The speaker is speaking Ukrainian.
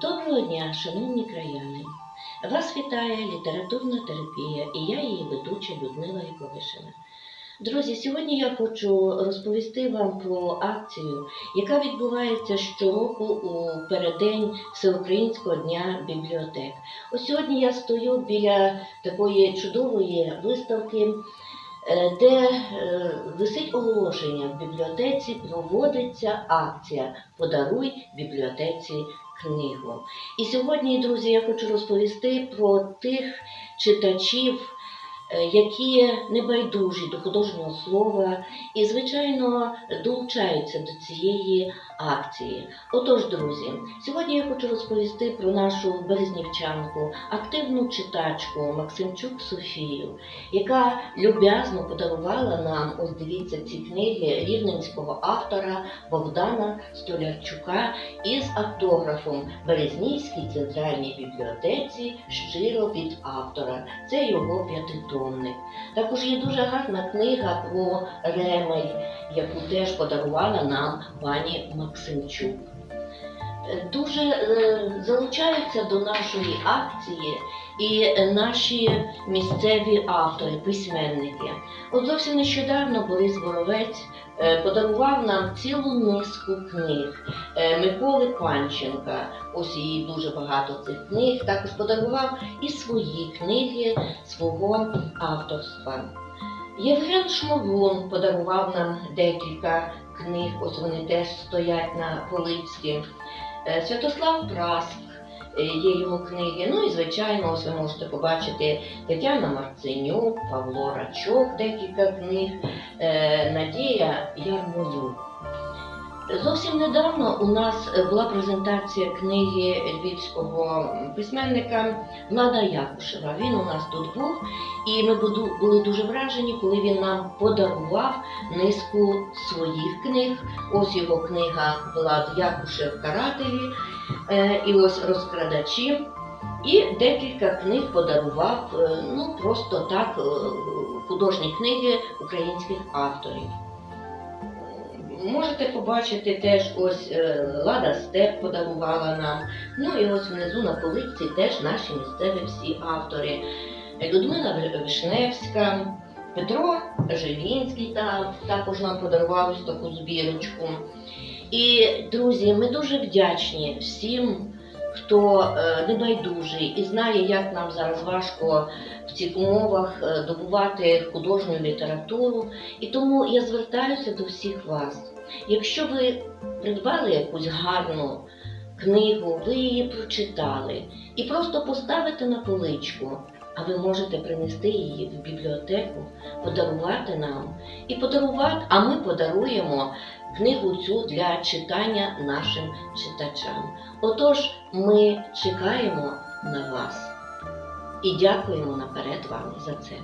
Доброго дня, шановні краяни! Вас вітає літературна терапія і я її ведуча Людмила Яковишина. Друзі, сьогодні я хочу розповісти вам про акцію, яка відбувається щороку у переддень Всеукраїнського дня бібліотек. Ось сьогодні я стою біля такої чудової виставки, де е, висить оголошення в бібліотеці проводиться акція Подаруй бібліотеці книгу. І сьогодні, друзі, я хочу розповісти про тих читачів, е, які небайдужі до художнього слова і, звичайно, долучаються до цієї акції. Отож, друзі, сьогодні я хочу розповісти про нашу березнівчанку, активну читачку Максимчук Софію, яка люб'язно подарувала нам, ось дивіться, ці книги рівненського автора Богдана Столярчука із автографом Березнівській центральній бібліотеці щиро від автора. Це його п'ятитомник. Також є дуже гарна книга про Ремель, яку теж подарувала нам пані Максимчук. Дуже е, залучаються до нашої акції і наші місцеві автори, письменники. От зовсім нещодавно Борис Боровець е, подарував нам цілу низку книг е, Миколи Панченка. Ось її дуже багато цих книг. Також подарував і свої книги свого авторства. Євген Шмогун подарував нам декілька книг, ось вони теж стоять на полиці. Е, Святослав Праск е, є його книги. Ну і звичайно, ось ви можете побачити Тетяна Марценюк, Павло Рачок, декілька книг, е, Надія Ярмолюк. Зовсім недавно у нас е, була презентація книги львівського письменника Влада Якушева. Він у нас тут був, і ми були дуже вражені, коли він нам подарував низку своїх книг. Ось його книга Влад Якушев Карателі, е, і ось розкрадачі. І декілька книг подарував, е, ну просто так, художні книги українських авторів. Можете побачити теж ось е, Лада Степ подарувала нам. Ну і ось внизу на полиці теж наші місцеві всі автори. Людмила Виш- Вишневська, Петро Жилінський та, також нам подарував ось таку збірочку. І, друзі, ми дуже вдячні всім, хто е, небайдужий і знає, як нам зараз важко в цих умовах е, добувати художню літературу. І тому я звертаюся до всіх вас. Якщо ви придбали якусь гарну книгу, ви її прочитали і просто поставите на поличку, а ви можете принести її в бібліотеку, подарувати нам і подарувати, а ми подаруємо книгу цю для читання нашим читачам. Отож, ми чекаємо на вас і дякуємо наперед вам за це.